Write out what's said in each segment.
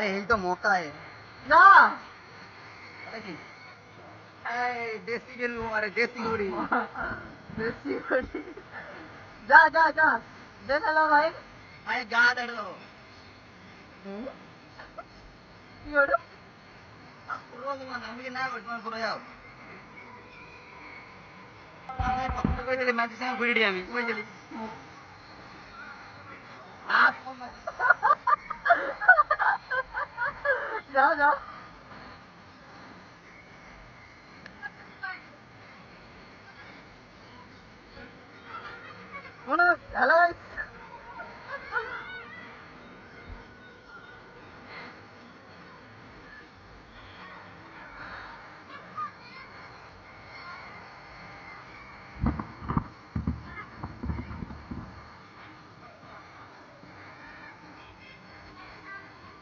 अरे हिल तो मौका है। ना। देसी गिल्लू अरे देसी गुड़ी देसी गुड़ी जा जा जा। देने लो भाई। भाई जा डर हम्म। लो। योडो रोज मन नमी ना बट मन करो जाओ। मैं पक्का कोई दे मैं तो सेम गुड़ी दिया मैं चली। हम्म। आप। どうぞ。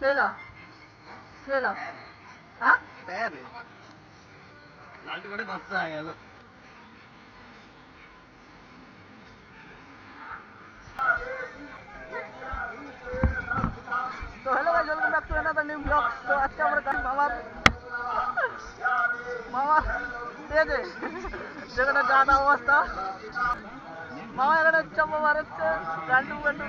どうぞ。तो hello guys welcome back to another new blog तो आज का हमारा काम मामा मामा दे दे जगह ज़्यादा अवस्था मामा जगह चम्मा मारे गंडू गंडू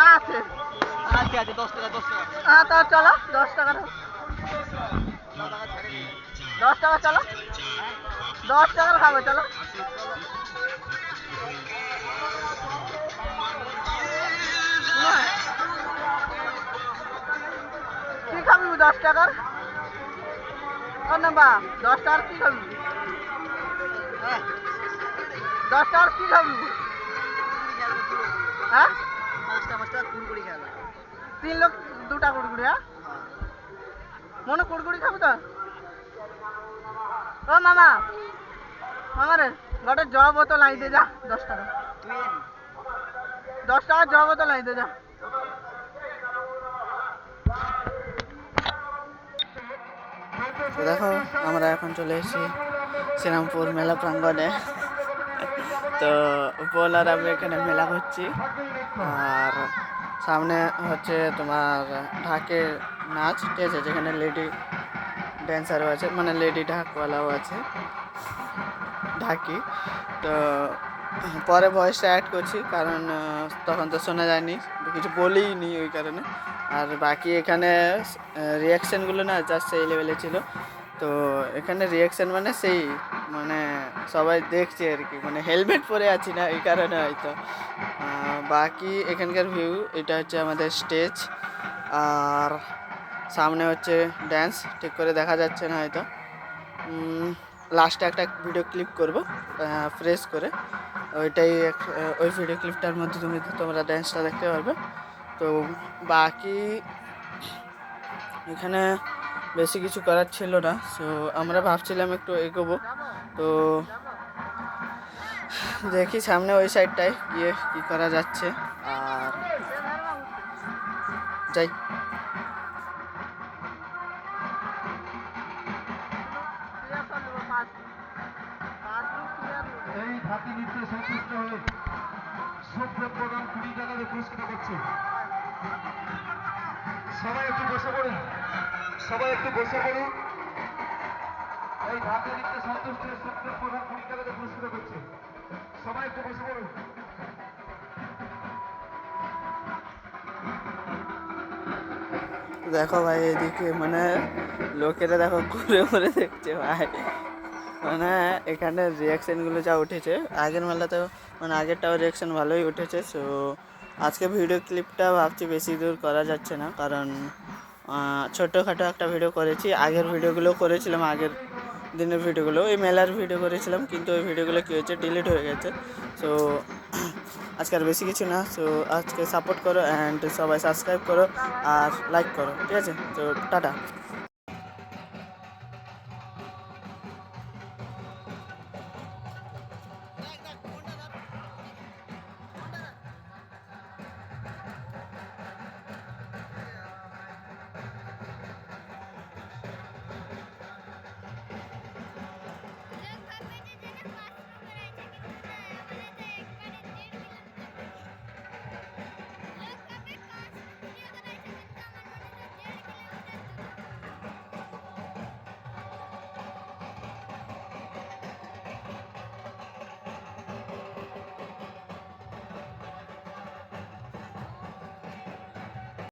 না আছে। আচ্ছা আচ্ছা দশ টাকা দশ টাকা। হ্যাঁ তো চলো দশ টাকা দাও। দশ টাকা চলো। দশ টাকার খাব চলো। কি খাবি দশ টাকার? বা দশ টাকার কি খাবি? দশ টাকার কি খাবি? হ্যাঁ? তিন লোক, দুটা কুড়কুড়ি হ্যাঁ? মনে কুড়কুড়ি খাব তো? ও মামা মামা রে, গোটে জব বোতল আই দে যা, দশ টাকা। দশ টাকা জব বোতল আই দে যা দেখো, আমরা এখন চলে এসেছি শ্রীরামপুর মেলা প্রাঙ্গণে। তো বল আর আমি এখানে মেলা করছি। আর সামনে হচ্ছে তোমার ঢাকের নাচ, ঠিক আছে? যেখানে লেডি ড্যান্সারও আছে মানে লেডি ঢাকওয়ালাও আছে, ঢাকি। তো পরে ভয়েসটা অ্যাড করছি, কারণ তখন তো শোনা যায়নি, কিছু বলিনি ওই কারণে। আর বাকি এখানে রিয়াকশানগুলো না জাস্ট সেই লেভেলে ছিল। তো এখানে রিয়াকশান মানে সেই মানে সবাই দেখছে আর কি মানে হেলমেট পরে আছি না, এই কারণে হয়তো। বাকি এখানকার ভিউ এটা হচ্ছে আমাদের স্টেজ আর সামনে হচ্ছে ড্যান্স ঠিক করে দেখা যাচ্ছে না হয়তো। লাস্টে একটা ভিডিও ক্লিপ করব ফ্রেশ করে। ওইটাই ওই ভিডিও ক্লিপটার মধ্যে তুমি তোমরা ড্যান্সটা দেখতে পারবে। তো বাকি এখানে বেশি কিছু করার ছিল না সো আমরা ভাবছিলাম একটু এগোবো। তো দেখি সামনে ওই সাইডটায় গিয়ে কী করা যাচ্ছে, আর যাই। সবাই একটু বসে পড়ুন। সবাই একটু বসে পড়ুন। এই ধাতি নৃত্যে সন্তুষ্ট শুভ্র প্রধান কুড়ি টাকা পুরস্কৃত করছে। সবাই একটু বসে পড়ুন। দেখো ভাই, এদিকে মানে লোকেরা দেখো ঘুরে ঘুরে দেখছে ভাই। মানে এখানে রিয়াকশানগুলো যা উঠেছে, আগের মেলাতেও মানে আগেরটাও রিয়াকশান ভালোই উঠেছে সো আজকে ভিডিও ক্লিপটা ভাবছি বেশি দূর করা যাচ্ছে না, কারণ ছোটোখাটো একটা ভিডিও করেছি। আগের ভিডিওগুলো করেছিলাম, আগের দিনের ভিডিওগুলো ওই মেলার ভিডিও করেছিলাম, কিন্তু ওই ভিডিওগুলো কী হয়েছে ডিলিট হয়ে গেছে। সো আজকে আর বেশি কিছু না। সো আজকে সাপোর্ট করো অ্যান্ড সবাই সাবস্ক্রাইব করো আর লাইক করো, ঠিক আছে? তো টাটা।